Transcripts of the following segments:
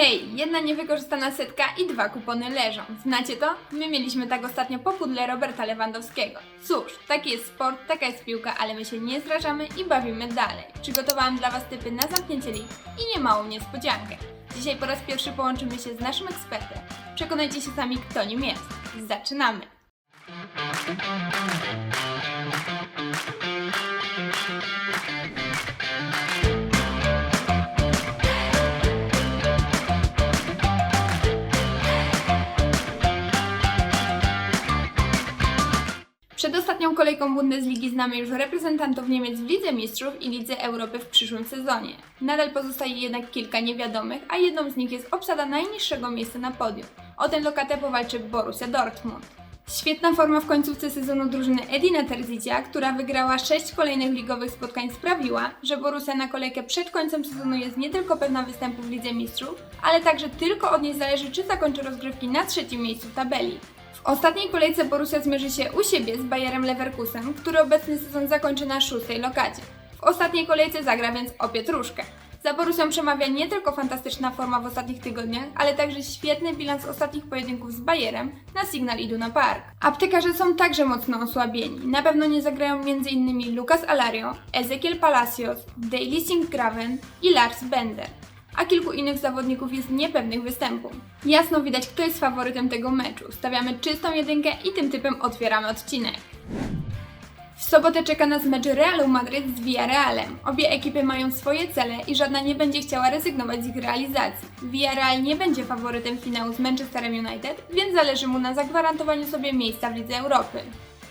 Hej, jedna niewykorzystana setka i dwa kupony leżą. Znacie to? My mieliśmy tak ostatnio po pudle Roberta Lewandowskiego. Cóż, taki jest sport, taka jest piłka, ale my się nie zrażamy i bawimy dalej. Przygotowałam dla Was typy na zamknięcie lig i niemałą niespodziankę. Dzisiaj po raz pierwszy połączymy się z naszym ekspertem. Przekonajcie się sami, kto nim jest. Zaczynamy! Przed ostatnią kolejką Bundesligi znamy już reprezentantów Niemiec w Lidze Mistrzów i Lidze Europy w przyszłym sezonie. Nadal pozostaje jednak kilka niewiadomych, a jedną z nich jest obsada najniższego miejsca na podium. O tę lokatę powalczy Borussia Dortmund. Świetna forma w końcówce sezonu drużyny Edina Terzicia, która wygrała 6 kolejnych ligowych spotkań sprawiła, że Borussia na kolejkę przed końcem sezonu jest nie tylko pewna występu w Lidze Mistrzów, ale także tylko od niej zależy czy zakończy rozgrywki na trzecim miejscu tabeli. W ostatniej kolejce Borussia zmierzy się u siebie z Bayerem Leverkusen, który obecny sezon zakończy na szóstej lokacie. W ostatniej kolejce zagra więc o pietruszkę. Za Borussią przemawia nie tylko fantastyczna forma w ostatnich tygodniach, ale także świetny bilans ostatnich pojedynków z Bayerem na Signal Iduna Park. Aptekarze są także mocno osłabieni. Na pewno nie zagrają m.in. Lucas Alario, Ezekiel Palacios, Daily Sinkgraven i Lars Bender a kilku innych zawodników jest niepewnych występów. Jasno widać, kto jest faworytem tego meczu. Stawiamy czystą jedynkę i tym typem otwieramy odcinek. W sobotę czeka nas mecz Realu Madryt z Villarrealem. Obie ekipy mają swoje cele i żadna nie będzie chciała rezygnować z ich realizacji. Villarreal nie będzie faworytem finału z Manchesterem United, więc zależy mu na zagwarantowaniu sobie miejsca w Lidze Europy.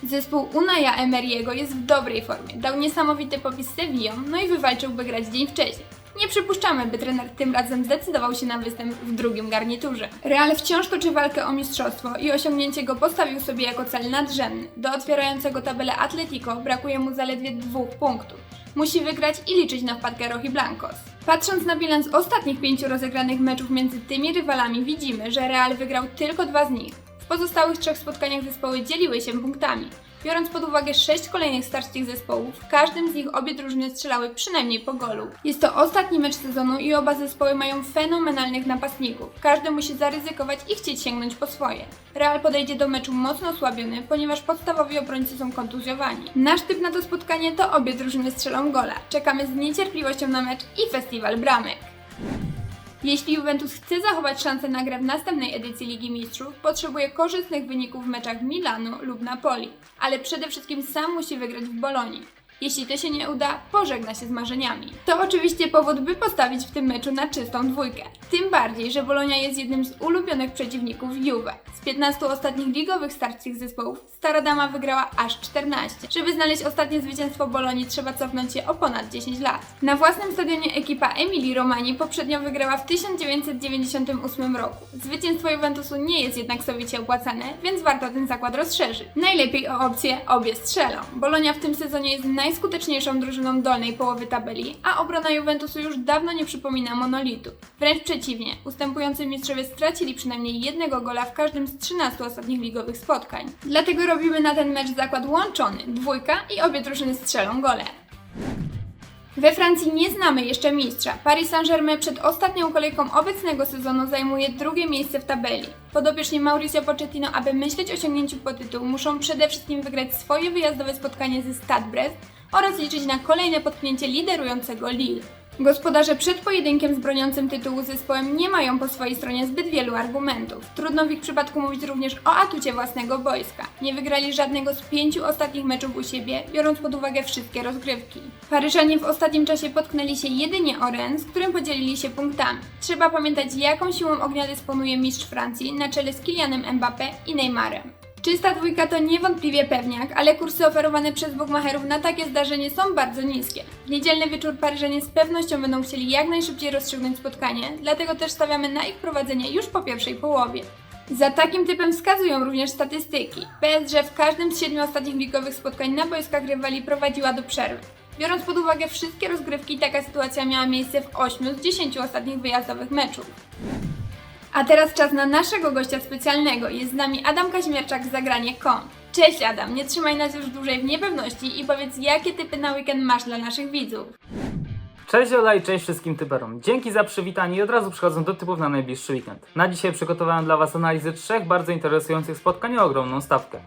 Zespół Unaja Emery'ego jest w dobrej formie. Dał niesamowity popis Sevillą, no i wywalczył by grać dzień wcześniej. Nie przypuszczamy, by trener tym razem zdecydował się na występ w drugim garniturze. Real wciąż toczy walkę o mistrzostwo i osiągnięcie go postawił sobie jako cel nadrzędny. Do otwierającego tabelę Atletico brakuje mu zaledwie dwóch punktów. Musi wygrać i liczyć na wpadkę Rochi Blancos. Patrząc na bilans ostatnich pięciu rozegranych meczów między tymi rywalami widzimy, że Real wygrał tylko dwa z nich. W pozostałych trzech spotkaniach zespoły dzieliły się punktami. Biorąc pod uwagę sześć kolejnych starć tych zespołów, w każdym z nich obie drużyny strzelały przynajmniej po golu. Jest to ostatni mecz sezonu i oba zespoły mają fenomenalnych napastników. Każdy musi zaryzykować i chcieć sięgnąć po swoje. Real podejdzie do meczu mocno osłabiony, ponieważ podstawowi obrońcy są kontuzjowani. Nasz typ na to spotkanie to obie drużyny strzelą gola. Czekamy z niecierpliwością na mecz i festiwal bramek. Jeśli Juventus chce zachować szansę na grę w następnej edycji Ligi Mistrzów, potrzebuje korzystnych wyników w meczach Milanu lub Napoli, ale przede wszystkim sam musi wygrać w Bolonii. Jeśli to się nie uda, pożegna się z marzeniami. To oczywiście powód, by postawić w tym meczu na czystą dwójkę. Tym bardziej, że Bolonia jest jednym z ulubionych przeciwników Juve. Z 15 ostatnich ligowych starć tych zespołów, Stara Dama wygrała aż 14. Żeby znaleźć ostatnie zwycięstwo Bolonii, trzeba cofnąć się o ponad 10 lat. Na własnym stadionie ekipa Emilii Romani poprzednio wygrała w 1998 roku. Zwycięstwo Juventusu nie jest jednak sowicie opłacane, więc warto ten zakład rozszerzyć. Najlepiej o opcję obie strzelą. Bolonia w tym sezonie jest najskuteczniejszą drużyną dolnej połowy tabeli, a obrona Juventusu już dawno nie przypomina monolitu. Wręcz przeciwnie, ustępujący mistrzowie stracili przynajmniej jednego gola w każdym z 13 ostatnich ligowych spotkań. Dlatego robimy na ten mecz zakład łączony, dwójka i obie drużyny strzelą gole. We Francji nie znamy jeszcze mistrza. Paris Saint-Germain przed ostatnią kolejką obecnego sezonu zajmuje drugie miejsce w tabeli. Podopieczni Mauricio Pochettino, aby myśleć o sięgnięciu po tytuł, muszą przede wszystkim wygrać swoje wyjazdowe spotkanie ze Stade Brest oraz liczyć na kolejne potknięcie liderującego Lille. Gospodarze przed pojedynkiem z broniącym tytułu zespołem nie mają po swojej stronie zbyt wielu argumentów. Trudno w ich przypadku mówić również o atucie własnego wojska. Nie wygrali żadnego z pięciu ostatnich meczów u siebie, biorąc pod uwagę wszystkie rozgrywki. Paryżanie w ostatnim czasie potknęli się jedynie o Rennes, z którym podzielili się punktami. Trzeba pamiętać jaką siłą ognia dysponuje mistrz Francji na czele z Kylianem Mbappé i Neymarem. Czysta dwójka to niewątpliwie pewniak, ale kursy oferowane przez bukmacherów na takie zdarzenie są bardzo niskie. W niedzielny wieczór Paryżanie z pewnością będą chcieli jak najszybciej rozstrzygnąć spotkanie, dlatego też stawiamy na ich prowadzenie już po pierwszej połowie. Za takim typem wskazują również statystyki. PSG w każdym z siedmiu ostatnich ligowych spotkań na boiskach rywali prowadziła do przerwy. Biorąc pod uwagę wszystkie rozgrywki, taka sytuacja miała miejsce w 8 z 10 ostatnich wyjazdowych meczów. A teraz czas na naszego gościa specjalnego. Jest z nami Adam Kaźmierczak z Zagranie.com. Cześć Adam, nie trzymaj nas już dłużej w niepewności i powiedz, jakie typy na weekend masz dla naszych widzów. Cześć Ola i cześć wszystkim typerom. Dzięki za przywitanie i od razu przechodzę do typów na najbliższy weekend. Na dzisiaj przygotowałem dla Was analizy trzech bardzo interesujących spotkań i ogromną stawkę.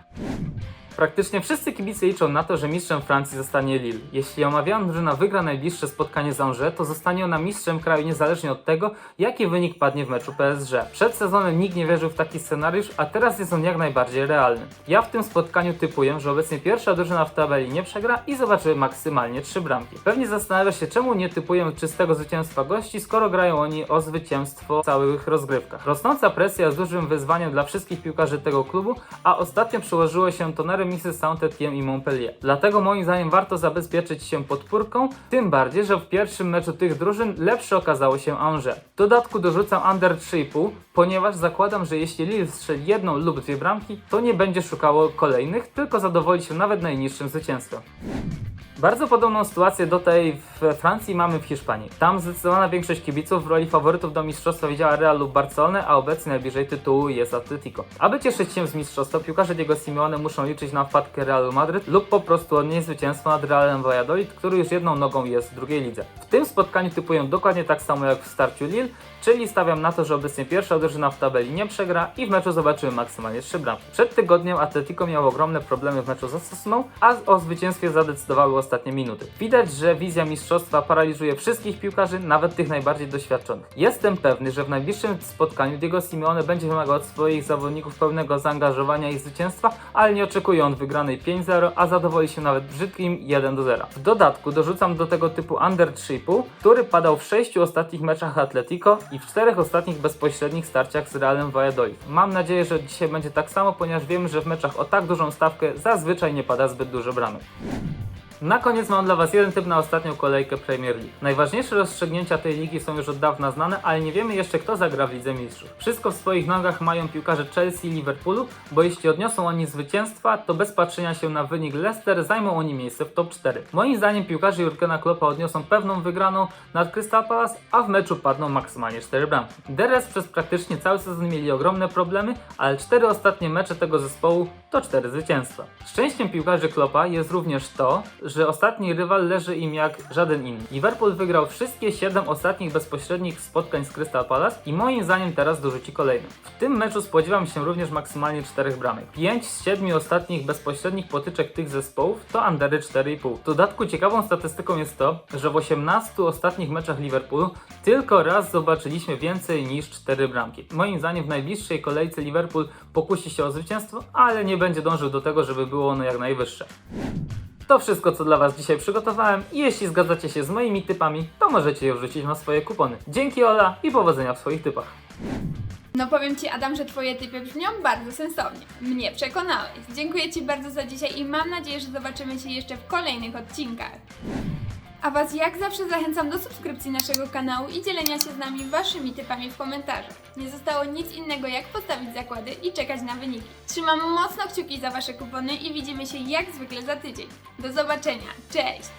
Praktycznie wszyscy kibice liczą na to, że mistrzem Francji zostanie Lille. Jeśli omawiana drużyna wygra najbliższe spotkanie z Angers, to zostanie ona mistrzem kraju niezależnie od tego, jaki wynik padnie w meczu PSG. Przed sezonem nikt nie wierzył w taki scenariusz, a teraz jest on jak najbardziej realny. Ja w tym spotkaniu typuję, że obecnie pierwsza drużyna w tabeli nie przegra i zobaczymy maksymalnie trzy bramki. Pewnie zastanawiasz się, czemu nie typuję czystego zwycięstwa gości, skoro grają oni o zwycięstwo w całych rozgrywkach. Rosnąca presja jest dużym wyzwaniem dla wszystkich piłkarzy tego klubu, a ostatnio przełożyło się to na remisy z Saint-Étienne i Montpellier. Dlatego moim zdaniem warto zabezpieczyć się podpórką, tym bardziej, że w pierwszym meczu tych drużyn lepsze okazało się Angers. W dodatku dorzucam under 3,5, ponieważ zakładam, że jeśli Lille strzeli jedną lub dwie bramki, to nie będzie szukało kolejnych, tylko zadowoli się nawet najniższym zwycięstwem. Bardzo podobną sytuację do tej w Francji mamy w Hiszpanii. Tam zdecydowana większość kibiców w roli faworytów do mistrzostwa widziała Real lub Barcelonę, a obecnie najbliżej tytułu jest Atletico. Aby cieszyć się z mistrzostwa, piłkarze Diego Simeone muszą liczyć na wpadkę Realu Madryt lub po prostu odnieść zwycięstwo nad Realem Valladolid, który już jedną nogą jest w drugiej lidze. W tym spotkaniu typuję dokładnie tak samo jak w starciu Lille, czyli stawiam na to, że obecnie pierwsza drużyna w tabeli nie przegra i w meczu zobaczymy maksymalnie 3 bramki. Przed tygodniem Atletico miało ogromne problemy w meczu z Osasuną, a o zwycięstwie zadecydowały ostatnie minuty. Widać, że wizja mistrzostwa paraliżuje wszystkich piłkarzy, nawet tych najbardziej doświadczonych. Jestem pewny, że w najbliższym spotkaniu Diego Simeone będzie wymagał od swoich zawodników pełnego zaangażowania i zwycięstwa, ale nie oczekuje on wygranej 5-0, a zadowoli się nawet brzydkim 1-0. W dodatku dorzucam do tego typu under 3,5, który padał w sześciu ostatnich meczach Atletico i w czterech ostatnich bezpośrednich starciach z Realem Valladolid. Mam nadzieję, że dzisiaj będzie tak samo, ponieważ wiemy, że w meczach o tak dużą stawkę zazwyczaj nie pada zbyt dużo bramek. Na koniec mam dla Was jeden typ na ostatnią kolejkę Premier League. Najważniejsze rozstrzygnięcia tej ligi są już od dawna znane, ale nie wiemy jeszcze kto zagra w Lidze Mistrzów. Wszystko w swoich nogach mają piłkarze Chelsea i Liverpoolu, bo jeśli odniosą oni zwycięstwa, to bez patrzenia się na wynik Leicester zajmą oni miejsce w top 4. Moim zdaniem piłkarze Jurgena Kloppa odniosą pewną wygraną nad Crystal Palace, a w meczu padną maksymalnie 4 bramki. Deres przez praktycznie cały sezon mieli ogromne problemy, ale cztery ostatnie mecze tego zespołu to 4 zwycięstwa. Szczęściem piłkarzy Kloppa jest również to, że ostatni rywal leży im jak żaden inny. Liverpool wygrał wszystkie 7 ostatnich bezpośrednich spotkań z Crystal Palace i moim zdaniem teraz dorzuci kolejny. W tym meczu spodziewam się również maksymalnie 4 bramek. 5 z 7 ostatnich bezpośrednich potyczek tych zespołów to undery 4,5. W dodatku ciekawą statystyką jest to, że w 18 ostatnich meczach Liverpoolu tylko raz zobaczyliśmy więcej niż 4 bramki. Moim zdaniem w najbliższej kolejce Liverpool pokusi się o zwycięstwo, ale nie będzie dążył do tego, żeby było ono jak najwyższe. To wszystko, co dla Was dzisiaj przygotowałem i jeśli zgadzacie się z moimi typami, to możecie je wrzucić na swoje kupony. Dzięki Ola i powodzenia w swoich typach. No powiem Ci Adam, że Twoje typy brzmią bardzo sensownie. Mnie przekonałeś. Dziękuję Ci bardzo za dzisiaj i mam nadzieję, że zobaczymy się jeszcze w kolejnych odcinkach. A Was jak zawsze zachęcam do subskrypcji naszego kanału i dzielenia się z nami Waszymi typami w komentarzach. Nie zostało nic innego jak postawić zakłady i czekać na wyniki. Trzymam mocno kciuki za Wasze kupony i widzimy się jak zwykle za tydzień. Do zobaczenia. Cześć!